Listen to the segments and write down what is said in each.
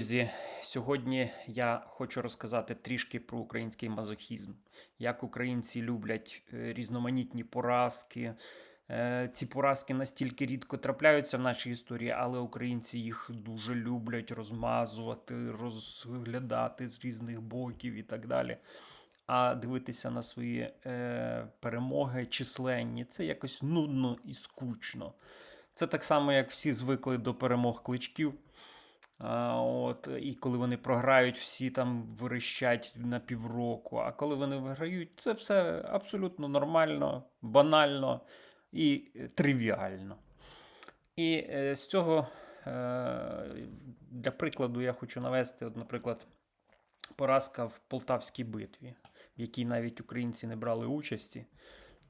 Друзі, сьогодні я хочу розказати трішки про український мазохізм, як українці люблять е, різноманітні поразки. Е, Ці поразки настільки рідко трапляються в нашій історії, але українці їх дуже люблять розмазувати, розглядати з різних боків і так далі. А дивитися на свої е, перемоги численні це якось нудно і скучно. Це так само, як всі звикли до перемог кличків. От, і коли вони програють, всі там верещать на півроку. А коли вони виграють, це все абсолютно нормально, банально і е, тривіально. І е, з цього, е, для прикладу, я хочу навести, от, наприклад, поразка в Полтавській битві, в якій навіть українці не брали участі.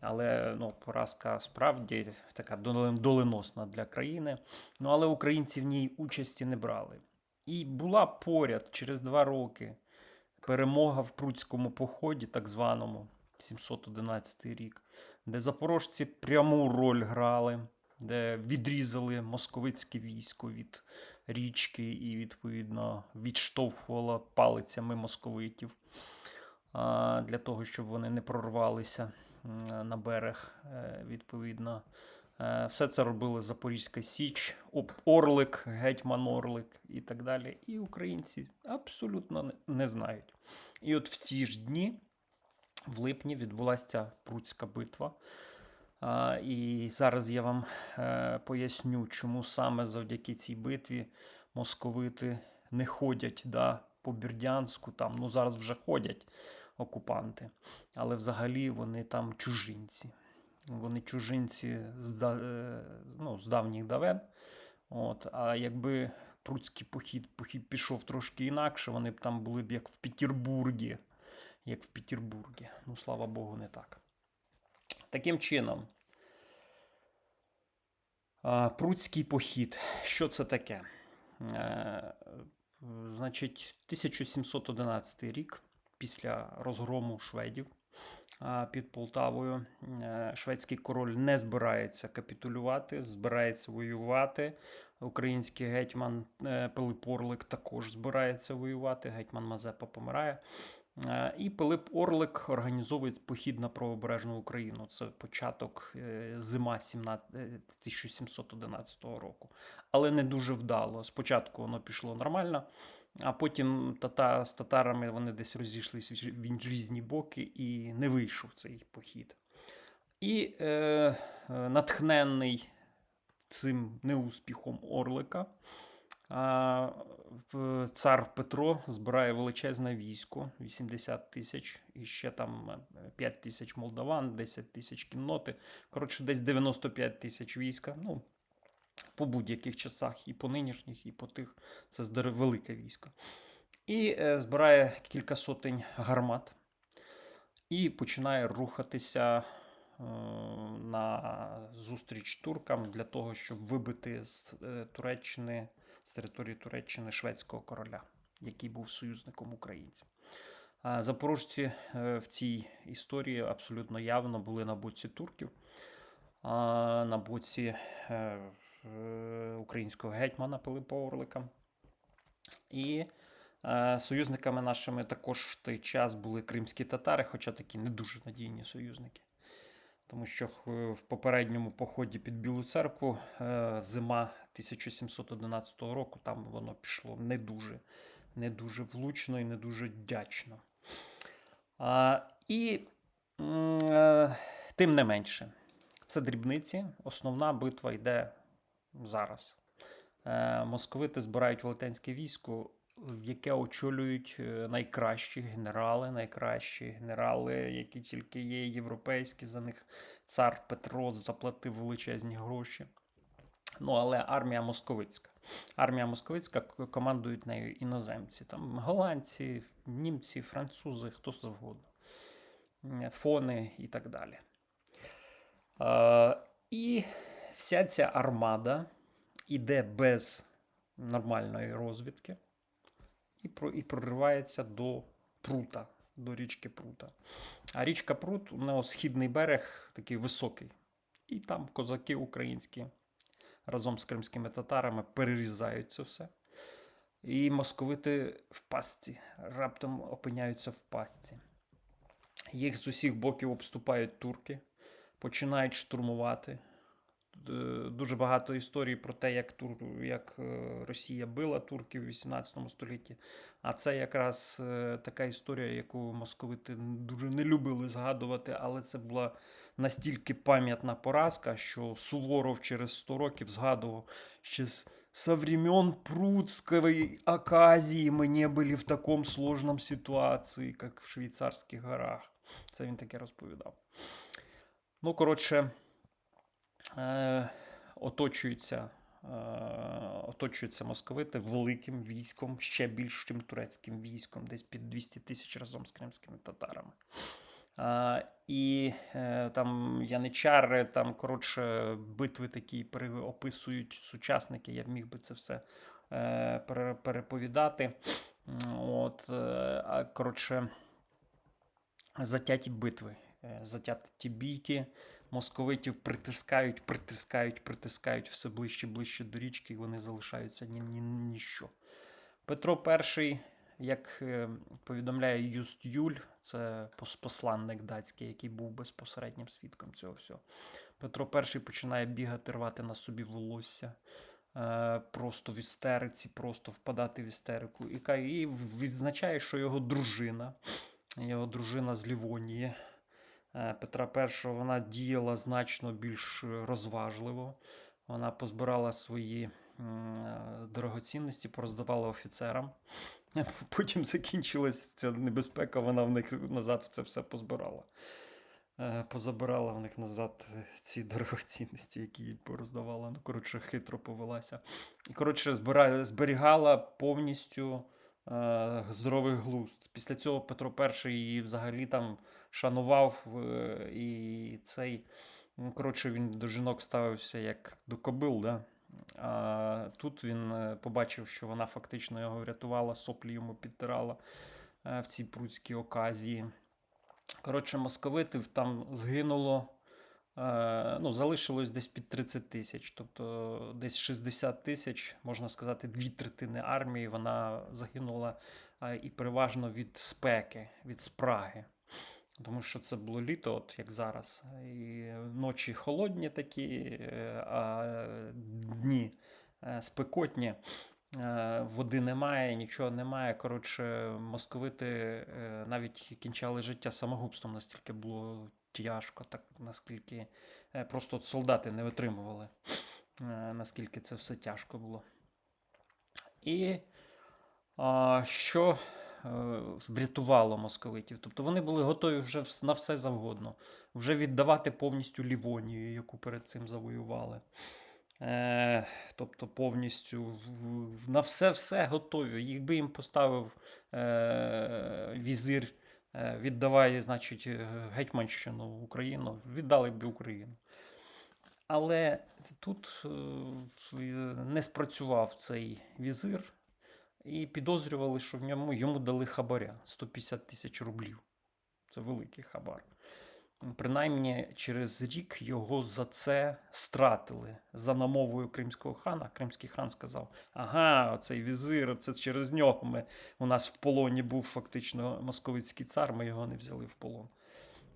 Але ну, поразка справді така доленосна для країни. Ну, але українці в ній участі не брали. І була поряд через два роки перемога в Пруцькому поході, так званому 711 рік, де запорожці пряму роль грали, де відрізали московицьке військо від річки і, відповідно, відштовхувало палицями московитів для того, щоб вони не прорвалися на берег, е, відповідно. Е, Все це робили Запорізька Січ, Орлик, Гетьман Орлик і так далі. І українці абсолютно не- знають. І от в ці ж дні, в липні, відбулася ця Пруцька битва. І зараз я вам е, поясню, чому саме завдяки цій битві московити не ходять да, по Бердянську. Там, ну зараз вже ходять окупанти, але взагалі вони там чужинці. Вони чужинці з, е, ну, з давніх давен. От, а якби пруцький похід, похід пішов трошки інакше, вони б там були б як в Петербургі. Як в Петербургі. Ну, слава Богу, не так. Таким чином, Пруцький похід. Що це таке? Е, Значить, 1711 рік, після розгрому шведів під Полтавою, е, шведський король не збирається капітулювати, збирається воювати. Український гетьман е, Пилип Орлик також збирається воювати. Гетьман Мазепа помирає. Е, І Пилип Орлик організовує похід на правобережну Україну. Це початок зима 17, е, 1711 року. Але не дуже вдало. Спочатку воно пішло нормально, а потім тата, з татарами вони десь розійшлися в різні боки і не вийшов цей похід. І е, е, натхненний цим неуспіхом Орлика. А, Цар Петро збирає величезне військо 80 тисяч, і ще там е, 5 тисяч молдаван, 10 тисяч кінноти. Коротше, десь 95 тисяч війська. Ну, по будь-яких часах, і по нинішніх, і по тих. Це велике військо. І е, збирає кілька сотень гармат і починає рухатися е, на зустріч туркам для того, щоб вибити з е, Туреччини, з території Туреччини шведського короля, який був союзником українців. Запорожці в цій історії абсолютно явно були на боці турків, на боці українського гетьмана Пилипа Орлика. І е, союзниками нашими також в той час були кримські татари, хоча такі не дуже надійні союзники. Тому що е, в попередньому поході під Білу церкву е, зима 1711 року там воно пішло не дуже, не дуже влучно і не дуже дячно. А, і е, тим не менше, це дрібниці. Основна битва йде зараз. Е, Московити збирають велетенське військо, в яке очолюють е, найкращі генерали, найкращі генерали, які тільки є, європейські. За них цар Петро заплатив величезні гроші. Ну, але армія московицька. Армія московицька командують нею іноземці. Там голландці, німці, французи, хто завгодно. Фони і так далі. Е, і вся ця армада іде без нормальної розвідки і, про, і проривається до Прута, до річки Прута. А річка Прут, у нього східний берег такий високий. І там козаки українські разом з кримськими татарами перерізають це все. І московити в пастці, раптом опиняються в пастці. Їх з усіх боків обступають турки, починають штурмувати. Д- Дуже багато історій про те, як, тур, як е, Росія била турків у 18 столітті. А це якраз е, така історія, яку московити дуже не любили згадувати, але це була настільки пам'ятна поразка, що Суворов через 100 років згадував, що з со времен мы не были в таком сложном ситуації, як в Швейцарських горах. Це він таке розповідав. Ну, коротше, е, оточуються, е, оточуються московити великим військом, ще більшим турецьким військом, десь під 200 тисяч разом з кримськими татарами. А, і е, там яничари, там, коротше, битви такі описують сучасники. Я міг би це все е, переповідати. От, е, коротше, затяті битви, е, затяті бійки. Московитів притискають, притискають, притискають все ближче, ближче до річки, і вони залишаються ні, ні, ніщо. Петро І, як е, повідомляє Юст Юль, це посланник датський, який був безпосереднім свідком цього всього. Петро І починає бігати, рвати на собі волосся, е, просто в істериці, просто впадати в істерику. І, відзначає, що його дружина, його дружина з Лівонії, Петра І, вона діяла значно більш розважливо. Вона позбирала свої е, дорогоцінності, пороздавала офіцерам. Потім закінчилась ця небезпека, вона в них назад це все позбирала. Е, Позабирала в них назад е, ці дорогоцінності, які їй пороздавала. Ну, коротше, хитро повелася. І, коротше, збира... зберігала повністю е, здоровий глузд. Після цього Петро І її взагалі там шанував е, і цей. Ну, коротше, він до жінок ставився як до кобил, да? А тут він е, побачив, що вона фактично його врятувала, соплі йому підтирала е, в цій прудській оказії. Коротше, московитів там згинуло, е, ну, залишилось десь під 30 тисяч. Тобто десь 60 тисяч, можна сказати, дві третини армії вона загинула е, і переважно від спеки, від спраги. Тому що це було літо, от як зараз. І ночі холодні такі, е, а дні е, спекотні. Е, Води немає, нічого немає. Коротше, московити е, навіть кінчали життя самогубством, настільки було тяжко, так наскільки е, просто от солдати не витримували, е, наскільки це все тяжко було. І що е, врятувало московитів? Тобто вони були готові вже на все завгодно, вже віддавати повністю Лівонію, яку перед цим завоювали. Е, тобто повністю на все-все готові. Якби їм поставив е, візир, віддавай, значить, е, Гетьманщину Україну, віддали б Україну. Але тут е, не спрацював цей візир, і підозрювали, що в ньому йому дали хабаря 150 тисяч рублів. Це великий хабар. Принаймні, через рік його за це стратили за намовою кримського хана. Кримський хан сказав: Ага, оцей візир, це через нього. Ми, у нас в полоні був фактично московицький цар, ми його не взяли в полон.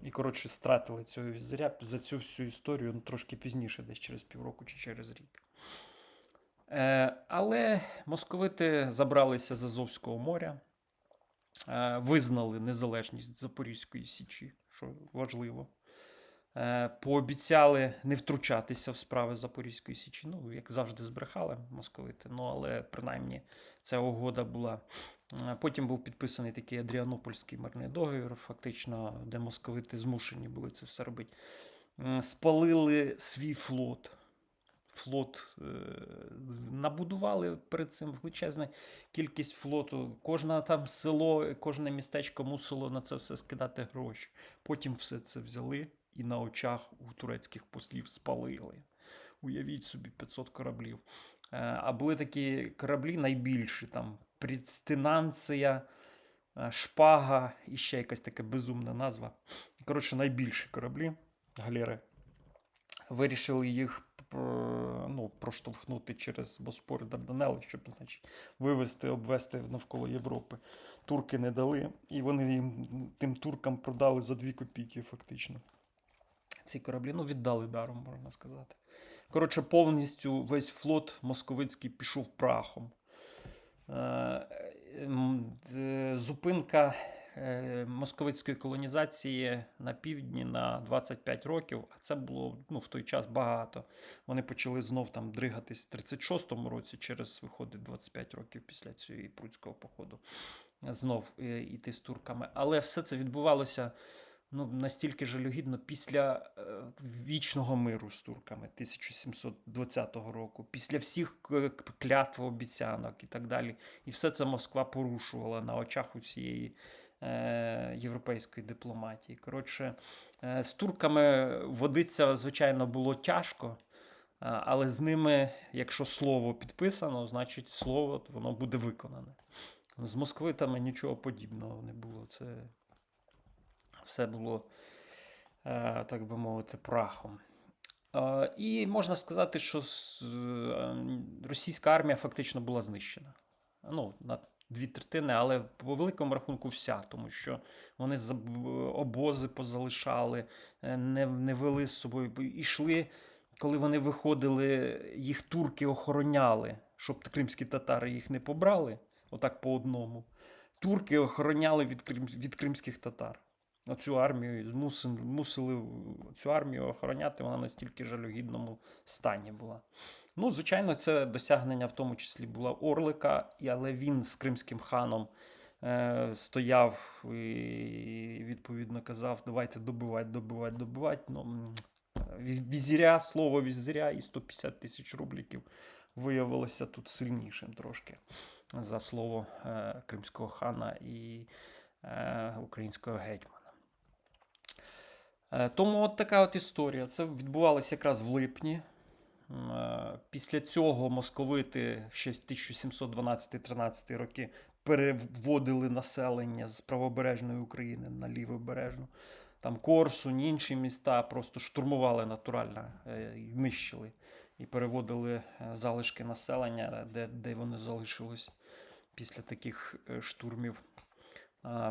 І, коротше, стратили цього візиря за цю всю історію ну, трошки пізніше, десь через півроку чи через рік. Е, але московити забралися з Азовського моря, е, визнали незалежність Запорізької Січі, що важливо. Е, пообіцяли не втручатися в справи Запорізької Січі. Ну, як завжди, збрехали московити. Ну, але принаймні ця угода була. Е, Потім був підписаний такий Адріанопольський мирний договір, фактично, де московити змушені були це все робити. Спалили свій флот. Флот е, набудували перед цим величезну кількість флоту. Кожне там село, кожне містечко мусило на це все скидати гроші. Потім все це взяли і на очах у турецьких послів спалили. Уявіть собі 500 кораблів. Е, А були такі кораблі найбільші, там Прістинанція, е, Шпага і ще якась така безумна назва. Коротше, найбільші кораблі, галери. Вирішили їх ну, проштовхнути через Боспор і Дарданели, щоб значить, вивести, обвести навколо Європи. Турки не дали, і вони їм тим туркам продали за 2 копійки, фактично. Ці кораблі ну, віддали даром, можна сказати. Коротше, повністю весь флот московицький пішов прахом. Е, Зупинка е, московицької колонізації на півдні на 25 років, а це було ну, в той час багато. Вони почали знов там дригатись в 36-му році, через виходить 25 років після цього прудського походу. Знов е, іти з турками. Але все це відбувалося ну, настільки жалюгідно після е, вічного миру з турками 1720 року, після всіх клятв, обіцянок і так далі. І все це Москва порушувала на очах усієї е, європейської дипломатії. Коротше, е, з турками водиться, звичайно, було тяжко. Але з ними, якщо слово підписано, значить слово воно буде виконане. З московитами нічого подібного не було. Це все було, е, так би мовити, прахом. Е, І можна сказати, що е, російська армія фактично була знищена. Ну, на дві третини, але по великому рахунку вся, тому що вони обози позалишали, е, не, не вели з собою. Ішли, коли вони виходили, їх турки охороняли, щоб кримські татари їх не побрали, отак по одному. Турки охороняли від, від кримських татар. Оцю армію змусили, мусили цю армію охороняти, вона настільки жалюгідному стані була. Ну, звичайно, це досягнення в тому числі була Орлика, але він з кримським ханом е, стояв і відповідно казав: давайте добивати, добивати, добивати. Ну, візіря, слово візіря і 150 тисяч рубліків виявилося тут сильнішим трошки за слово е, кримського хана і е, українського гетьмана. Е, Тому от така от історія. Це відбувалося якраз в липні. Е, Після цього московити ще з 1712-13 роки переводили населення з правобережної України на лівобережну. Там Корсунь, інші міста просто штурмували натурально, е, нищили і переводили залишки населення, де, де вони залишились після таких штурмів,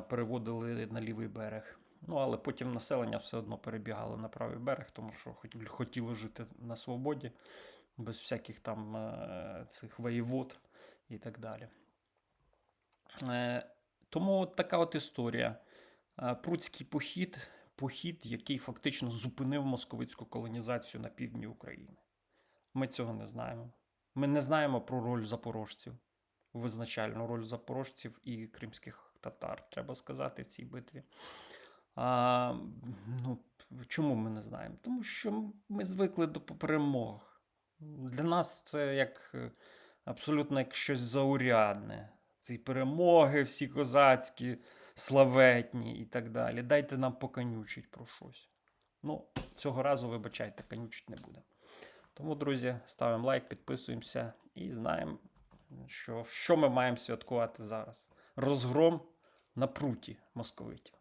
переводили на лівий берег. Ну, але потім населення все одно перебігало на правий берег, тому що хот- хотіло жити на свободі, без всяких там е, цих воєвод і так далі. Е, Тому така от історія. Е, Прудський похід, похід, який фактично зупинив московицьку колонізацію на півдні України. Ми цього не знаємо. Ми не знаємо про роль запорожців, визначальну роль запорожців і кримських татар, треба сказати, в цій битві. А, ну, чому ми не знаємо? Тому що ми звикли до перемог. Для нас це як е, абсолютно як щось заурядне. Ці перемоги, всі козацькі, славетні і так далі. Дайте нам поканючить про щось. Ну, цього разу, вибачайте, канючить не буде. Тому, друзі, ставимо лайк, підписуємося і знаємо, що, що ми маємо святкувати зараз. Розгром на пруті московитів.